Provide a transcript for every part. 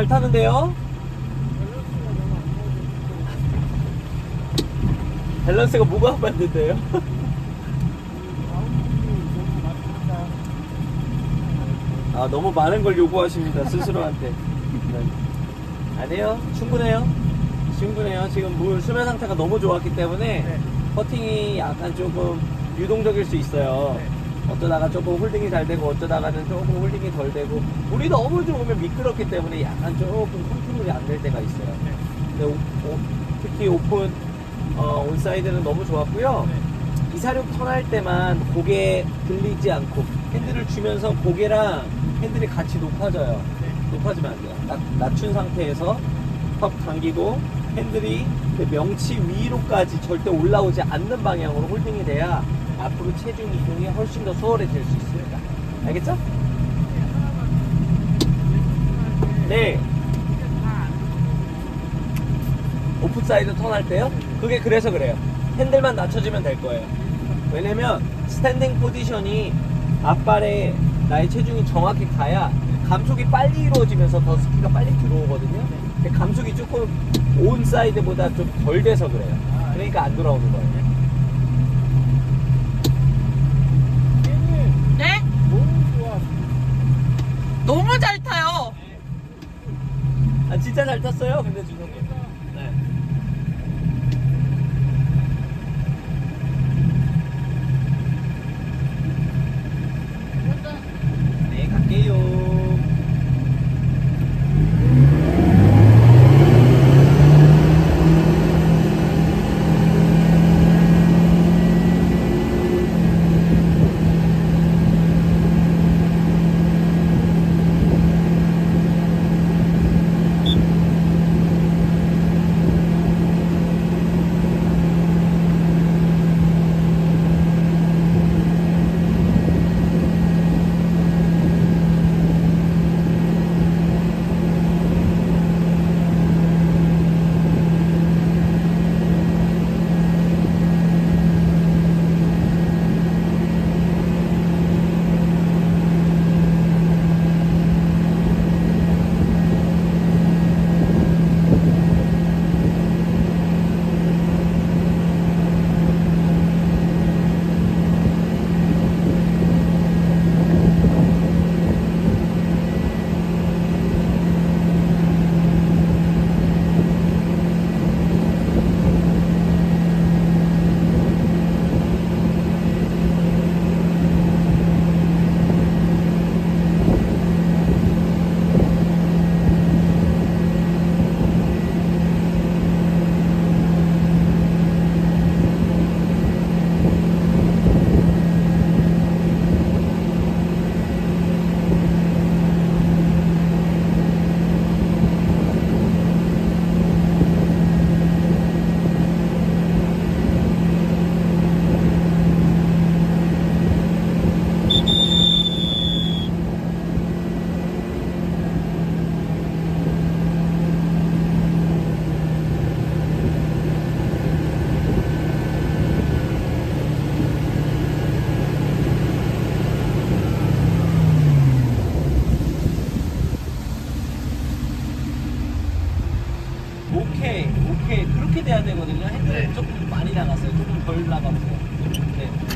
잘 타는데요? 밸런스가 뭐가 안 맞는데요? 아 너무 많은 걸 요구하십니다 스스로한테 네. 아니에요 충분해요 충분해요 지금 물 수면 상태가 너무 좋았기 때문에 네. 퍼팅이 약간 조금 유동적일 수 있어요 네. 어쩌다가 조금 홀딩이 잘 되고 어쩌다가는 조금 홀딩이 덜 되고 물이 너무 좋으면 미끄럽기 때문에 약간 조금 컨트롤이 안 될 때가 있어요 네. 근데 오- 오- 특히 오픈 어, 온사이드는 너무 좋았고요 네. 이사륙 턴할 때만 고개 들리지 않고 핸들을 주면서 고개랑 핸들이 같이 높아져요. 네. 높아지면 안 돼요. 낮, 낮춘 상태에서 턱 당기고 핸들이 그 명치 위로까지 절대 올라오지 않는 방향으로 홀딩이 돼야 앞으로 체중 이동이 훨씬 더 수월해질 수 있습니다. 알겠죠? 네. 오프사이드 턴할 때요? 그게 그래서 그래요. 핸들만 낮춰주면 될 거예요. 왜냐면 스탠딩 포지션이 앞발에 나의 체중이 정확히 가야 감속이 빨리 이루어지면서 더 스피가 빨리 들어오거든요. 감속이 조금 온 사이드보다 좀 덜 돼서 그래요. 그러니까 안 돌아오는 거예요. 게임 네? 너무 좋아. 너무 잘 타요. 아 진짜 잘 탔어요. 근데 준성님.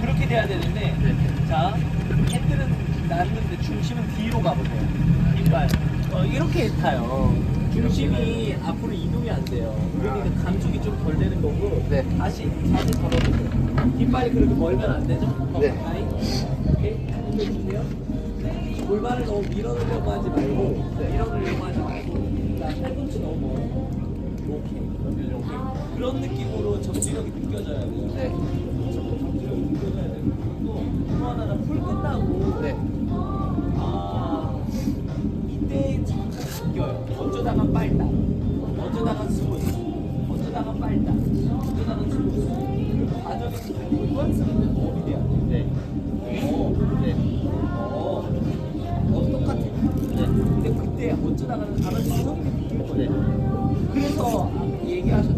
그렇게 돼야 되는데, 자, 핸들은 났는데 중심은 뒤로 가보세요. 뒷발. 어, 이렇게 타요. 중심이 앞으로 이동이 안 돼요. 그러니까 감속이 좀 덜 되는 거고, 네. 다시, 다시 잡아보세요. 뒷발이 그렇게 멀면 안 되죠? 더 네. 가까이. 오케이. 힘을 주세요. 골반을 너무 밀어넣으려고 하지 말고, 밀어넣으려고 하지 말고, 그러니까 팔꿈치 너무 멀어. 이렇게 그런 느낌으로 접지력이 느껴져야 돼요. 네. 접지력이 느껴져야 되고 또 하나는 풀 끝나고 네. 아 이때 잠깐 바뀌어요. 어쩌다가 빨다, 어쩌다가 스무스, 어쩌다가 빨다, 어쩌다가 스무스. 그 과정에서 일관성있는 업이 돼야 돼. 네. 어, 네. 어, 어 똑같아. 네. 근데 그때 어쩌다가는 다른 지성이 느낄 거예요. 네. 그래서 얘기하셨